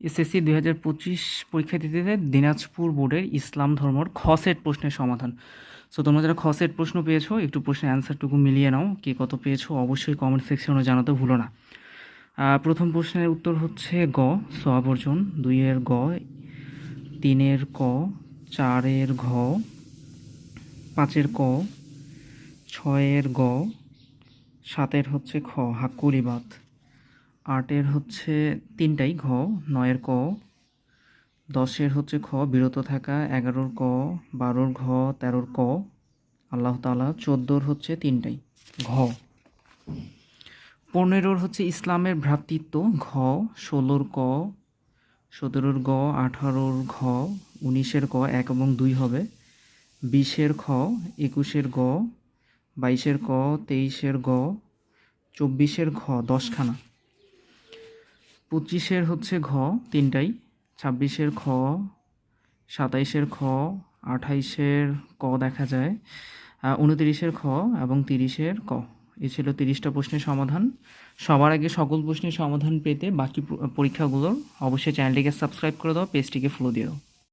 SSC দুই হাজার পঁচিশ পরীক্ষার্থীদের দিনাজপুর বোর্ডের ইসলাম ধর্মর খ সেট প্রশ্নের সমাধান। সো তোমরা যারা খ সেট প্রশ্ন পেয়েছ, একটু প্রশ্নের অ্যান্সারটুকু মিলিয়ে নাও, কে কত পেয়েছ অবশ্যই কমেন্ট সেকশনে জানাতে ভুলো না। প্রথম প্রশ্নের উত্তর হচ্ছে গ, স আবর্জন, দুইয়ের গ, তিনের ক, চারের ঘ, পাঁচের ক, ছয়ের গ, সাতের হচ্ছে খ, হাক্কুলি বাত আটের হচ্ছে তিনটাই ঘ, নয়ের ক, দশের হচ্ছে খ, বিরত থাকা, এগারোর ক, বারোর ঘ, তেরোর ক, আল্লাহ তালা চোদ্দোর হচ্ছে তিনটাই, ঘ। পনেরোর হচ্ছে ইসলামের ভ্রাতৃত্ব, ঘ, ষোলোর ক, সতেরোর গ, আঠারোর ঘ, উনিশের ক, এক এবং দুই হবে, বিশের খ, একুশের গ, বাইশের ক, তেইশের গ, চব্বিশের ঘ, দশখানা। পঁচিশের হচ্ছে ঘ, তিনটাই। ছাব্বিশের খ, সাতাইশের খ, আঠাইশের ক দেখা যায়। উনতিরিশের খ এবং তিরিশের ক। এ ছিল তিরিশটা প্রশ্নের সমাধান। সবার আগে সকল প্রশ্নের সমাধান পেতে বাকি পরীক্ষাগুলোর অবশ্যই চ্যানেলটিকে সাবস্ক্রাইব করে দাও, পেজটিকে ফলো দিয়ে দাও।